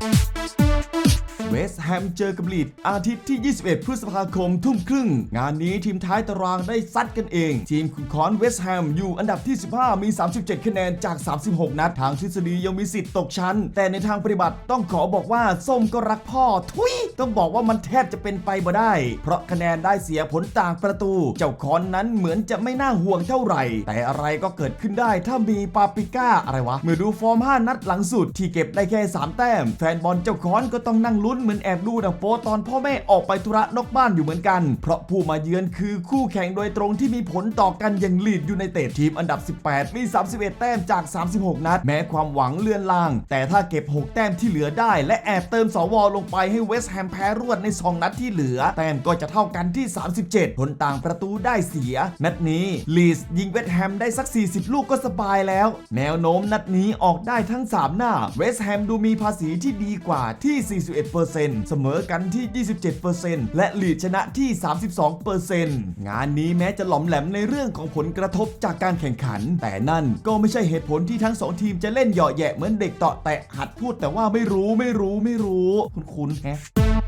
we เวสต์แฮมเจอกับลีดอาทิตย์ที่ 21 พฤษภาคมทุ่มครึ่ง งานนี้ทีมท้ายตารางได้ซัดกันเอง ทีมขุนคอนเวสต์แฮมอยู่อันดับที่ 15 มี 37 คะแนนจาก 36 นัด ทางทฤษฎียังมีสิทธิ์ตกชั้น แต่ในทางปฏิบัติต้องขอบอกว่า ส้มก็รักพ่อ ทุย ต้องบอกว่ามันแทบจะเป็นไปบ่ได้ เพราะคะแนนได้เสียผลต่างประตู เจ้าคอนนั้นเหมือนจะไม่น่าห่วงเท่าไหร่ แต่อะไรก็เกิดขึ้นได้ถ้ามีปาปิก้าอะไรวะเมื่อดูฟอร์ม 5 นัดหลังสุดที่เก็บได้แค่ 3 แต้ม แฟนบอลเจ้าคอนก็ต้องนั่งลุ้นเหมือนแอบดูหนังโป๊ตอนพ่อแม่ออกไปธุระนอกบ้านอยู่เหมือนกัน เพราะผู้มาเยือนคือคู่แข่งโดยตรงที่มีผลต่อกันอย่างลีดอยูไนเต็ดทีมอันดับ 18 มี 31 แต้มจาก 36 นัด แม้ความหวังเลื่อนลาง แต่ถ้าเก็บ 6 แต้มที่เหลือได้ และแอบเติมสวลงไปให้เวสต์แฮมแพ้รวดใน 2 นัดที่เหลือ แต้มก็จะเท่ากันที่ 37 ผลต่างประตูได้เสีย นัดนี้ลีสยิงเวสต์แฮมได้สัก 40 ลูกก็สบายแล้ว แนวโน้มนัดนี้ออกได้ทั้ง 3 หน้า เวสต์แฮมดูมีภาษีที่ดีกว่าที่ 41%เสมอกันที่ 27%และลีดชนะที่ 32%งานนี้แม้จะหลอมแหลมในเรื่องของผลกระทบจากการแข่งขัน แต่นั่นก็ไม่ใช่เหตุผลที่ทั้งสองทีมจะเล่นเหยาะแหยะเหมือนเด็กเตาะแตะหัดพูดแต่ว่าไม่รู้ไม่รู้ไม่รู้ คุณคุณแฮะ